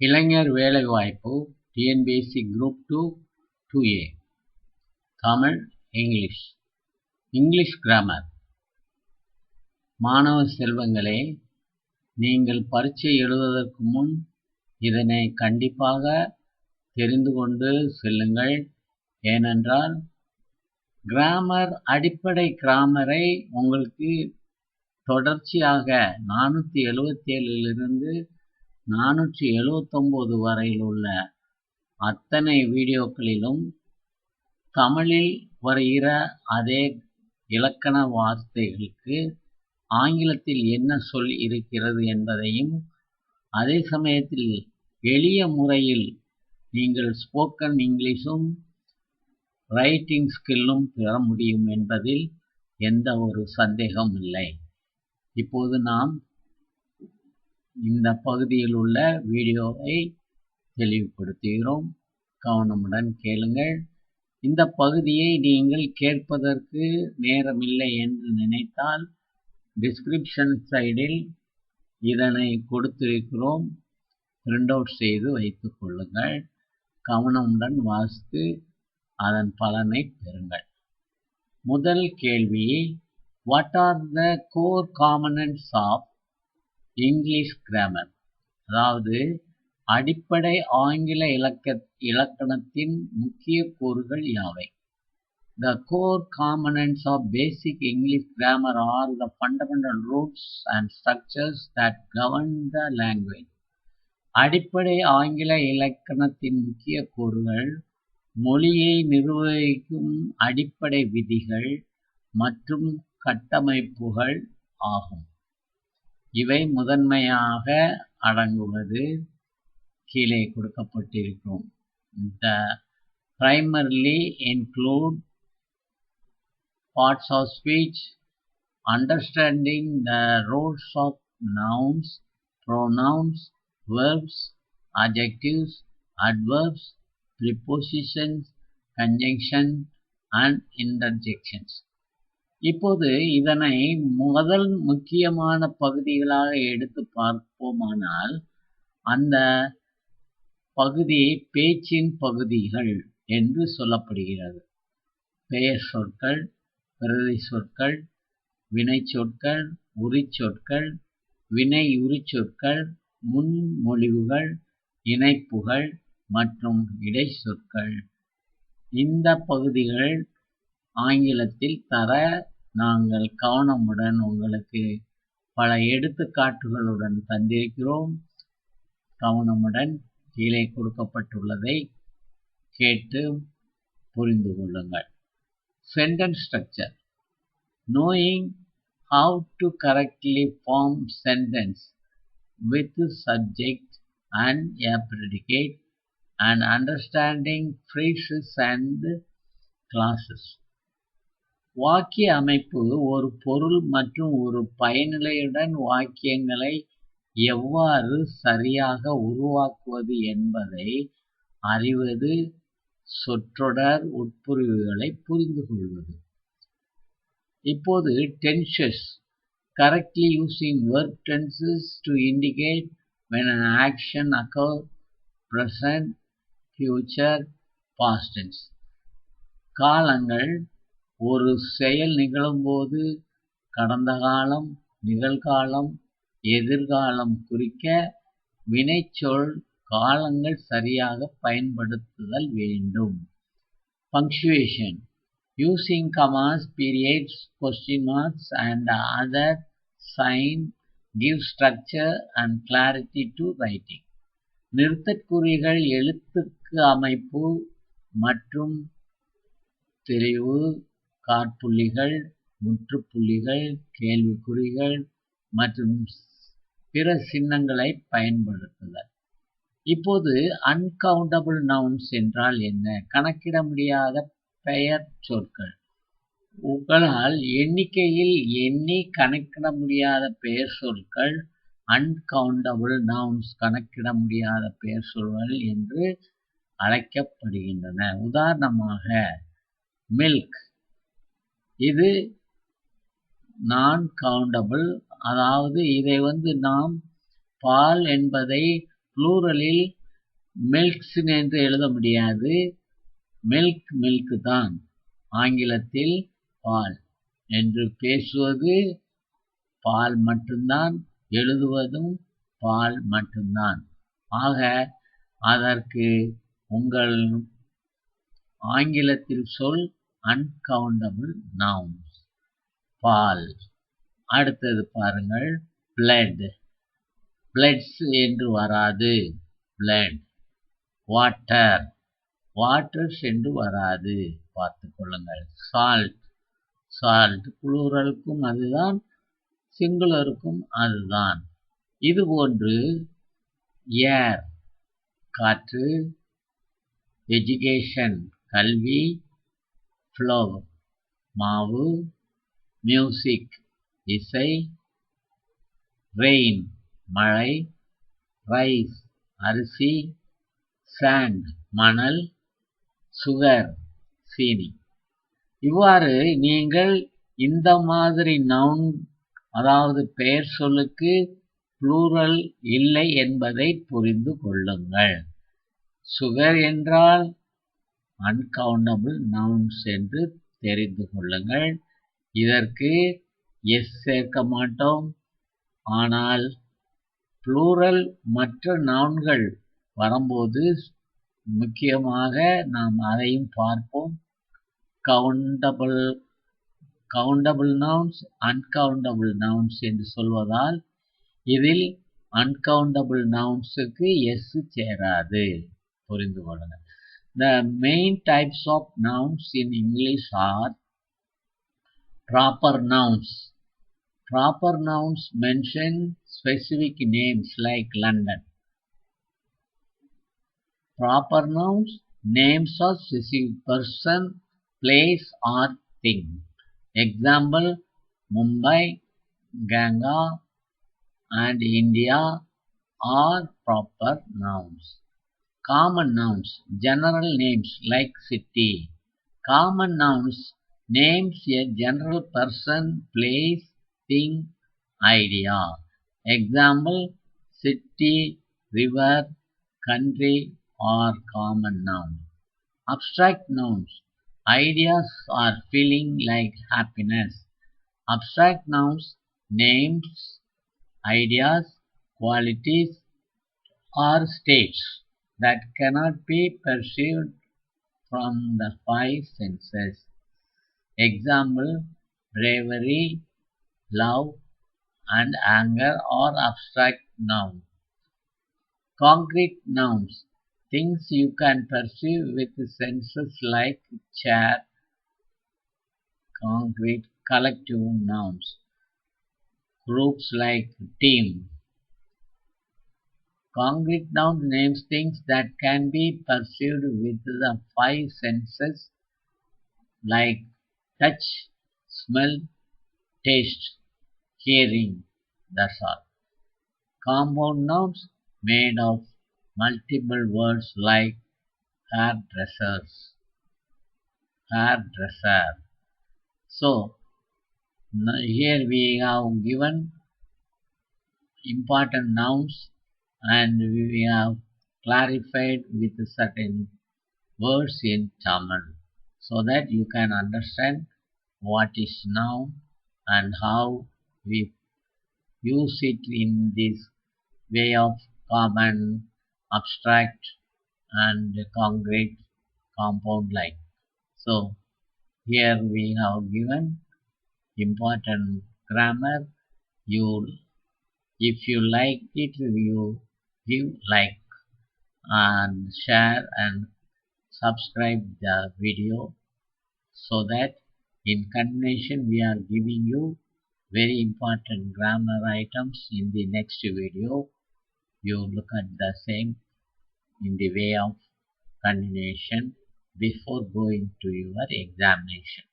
இளைஞர் வேலைவாய்ப்பு TNPSC group two two A Tamil English English grammar மாணவ செல்வங்களே நீங்கள் பரீட்சை எழுதுவதற்கு முன் இதனை கண்டிப்பாக தெரிந்து கொண்டு செல்லுங்கள். ஏனென்றால் கிராமர் அடிப்படை கிராமரை உங்களுக்கு தொடர்ச்சியாக நானூற்றி எழுவத்தி ஏழிலிருந்து நானூற்றி எழுவத்தொம்போது வரையில் உள்ள அத்தனை வீடியோக்களிலும் தமிழில் வருகிற அதே இலக்கண வார்த்தைகளுக்கு ஆங்கிலத்தில் என்ன சொல் இருக்கிறது என்பதையும் அதே சமயத்தில் எளிய முறையில் நீங்கள் ஸ்போக்கன் இங்கிலீஷும் ரைட்டிங் ஸ்கில்லும் பெற முடியும் என்பதில் எந்த ஒரு சந்தேகம் இல்லை. இப்போது நாம் இந்த பகுதியில் உள்ள வீடியோவை தெளிவுபடுத்துகிறோம். கவனமுடன் கேளுங்கள். இந்த பகுதியை நீங்கள் கேட்பதற்கு நேரமில்லை என்று நினைத்தால் டிஸ்கிரிப்ஷன் சைடில் இதனை கொடுத்திருக்கிறோம். பிரிண்ட் அவுட் செய்து வைத்துக் கொள்ளுங்கள். கவனமுடன் வாசித்து அதன் பலனை பெறுங்கள். முதல் கேள்வி what are the core components of English grammar அதாவது அடிப்படை ஆங்கில இலக்க இலக்கணத்தின் முக்கிய கூறுகள் யாவை? The core components of basic English grammar are the fundamental roots and structures that govern the language அடிப்படை ஆங்கில இலக்கணத்தின் முக்கிய கூறுகள் மொழியை நிர்வகிக்கும் அடிப்படை விதிகள் மற்றும் கட்டமைப்புகள் ஆகும். இவை முதன்மையாக அடங்குவது கீழே கொடுக்கப்பட்டிருக்கும் த primarily include parts of speech, understanding the roles of nouns, pronouns, verbs, adjectives, adverbs, prepositions, conjunction and interjections. இப்போது இதனை முதல் முக்கியமான பகுதிகளாக எடுத்து பார்ப்போமானால் அந்த பகுதி பேச்சின் பகுதிகள் என்று சொல்லப்படுகிறது. பெயர் சொற்கள் பிரதி சொற்கள் வினை சொற்கள் உரிச்சொற்கள் வினையுரிச்சொற்கள் முன்மொழிவுகள் இணைப்புகள் மற்றும் இடை சொற்கள். இந்த பகுதிகள் ஆங்கிலத்தில் தர நாங்கள் கவனமுடன் உங்களுக்கு பல எடுத்துக்காட்டுகளுடன் தந்திருக்கிறோம். கவனமுடன் கீழே கொடுக்கப்பட்டுள்ளதை கேட்டு புரிந்து கொள்ளுங்கள். Sentence structure knowing how to correctly form sentence with subject and a predicate and understanding phrases and clauses வாக்கிய அமைப்பு ஒரு பொருள் மற்றும் ஒரு பயனிலையுடன் வாக்கியங்களை எவ்வாறு சரியாக உருவாக்குவது என்பதை அறிவது சொற்றொடர் உட்பிரிவுகளை புரிந்து கொள்வது இப்போது tenses correctly using verb tenses to indicate when an action occur present future past tenses காலங்கள் ஒரு செயல் நிகழும்போது கடந்த காலம் நிகழ்காலம் எதிர்காலம் குறிக்க வினைச்சொல் காலங்கள் சரியாக பயன்படுத்துதல் வேண்டும். Punctuation using commas periods question marks and other sign give structure and clarity to writing நிறுத்தற்குறிகள் எழுத்துக்கு அமைப்பு மற்றும் தெளிவு காற்புள்ளிகள் முற்றுப்புள்ளிகள் கேள்விக்குறிகள் மற்றும் பிற சின்னங்களை பயன்படுத்துதல். இப்போது அன்கவுண்டபிள் நவுன்ஸ் என்றால் என்ன? கணக்கிட முடியாத பெயர் சொற்கள். உங்களால் எண்ணிக்கையில் எண்ணி கணக்கிட முடியாத பெயர் சொற்கள் அன்கவுண்டபிள் நவுன்ஸ் கணக்கிட முடியாத பெயர் சொற்கள் என்று அழைக்கப்படுகின்றன. உதாரணமாக மில்க் இது நான் கவுண்டபிள் அதாவது இதை வந்து நாம் பால் என்பதை ப்ளூரலில் மில்க்ஸ் என்று எழுத முடியாது. மில்க் மில்க் தான். ஆங்கிலத்தில் பால் என்று பேசுவது பால் மட்டும்தான் எழுதுவதும் பால் மட்டும்தான். ஆக அதற்கு உங்கள் ஆங்கிலத்தில் சொல் அன்கவுண்டபிள் நவுன்ஸ் பால் அடுத்தது பாருங்கள். பிளட் பிளட்ஸ் என்று வராது. பிளட் வாட்டர் வாட்டர்ஸ் என்று வராது. பார்த்து கொள்ளுங்கள். சால்ட் சால்ட் குளூரலுக்கும் அதுதான். சிங்குலருக்கும் அதுதான். இதுபோன்று ஏர் காற்று எஜுகேஷன் கல்வி ஃப்ளவர் மாவு மியூசிக் இசை ரெயின் மழை ரைஸ் அரிசி சாண்ட் மணல் சுகர் சீனி. இவ்வாறு நீங்கள் இந்த மாதிரி நவுன் அதாவது பெயர் சொல்லுக்கு ப்ளூரல் இல்லை என்பதை புரிந்து கொள்ளுங்கள். சுகர் என்றால் அன்கவுண்டபிள் நவுன்ஸ் என்று தெரிந்து கொள்ளுங்கள். இதற்கு எஸ் சேர்க்க மாட்டோம். ஆனால் ப்ளூரல் மற்ற நவுன்கள் வரும்போது முக்கியமாக நாம் அதையும் பார்ப்போம். Countable countable nouns uncountable nouns என்று சொல்வதால் இதில் அன்கவுண்டபிள் நவுன்ஸுக்கு எஸ் சேராது. புரிந்து கொள்ளுங்கள். The main types of nouns in English are proper nouns. Proper nouns mention specific names like London. Proper nouns names of specific person, place or thing. Example Mumbai, Ganga and India are proper nouns. Common nouns, general names like city. Common nouns names a general person, place, thing, idea. Example city, river, country are common nouns. Abstract nouns, ideas or feeling like happiness. Abstract nouns, names, ideas, qualities or states that cannot be perceived from the five senses. Example, bravery, love and anger are abstract nouns. Concrete nouns, things you can perceive with senses like chair, concrete collective nouns, groups like team. Concrete nouns names things that can be perceived with the five senses like touch, smell, taste, hearing. That's all. Compound nouns made of multiple words like hairdressers, hairdresser. So, here we have given important nouns and we have clarified with certain words in Tamil so that you can understand what is noun and how we use it in this way of common, abstract and concrete compound like. So here we have given important grammar. You if you like it you give like and share and subscribe the video so that in continuation we are giving you very important grammar items in the next video. You look at the same in the way of continuation before going to your examination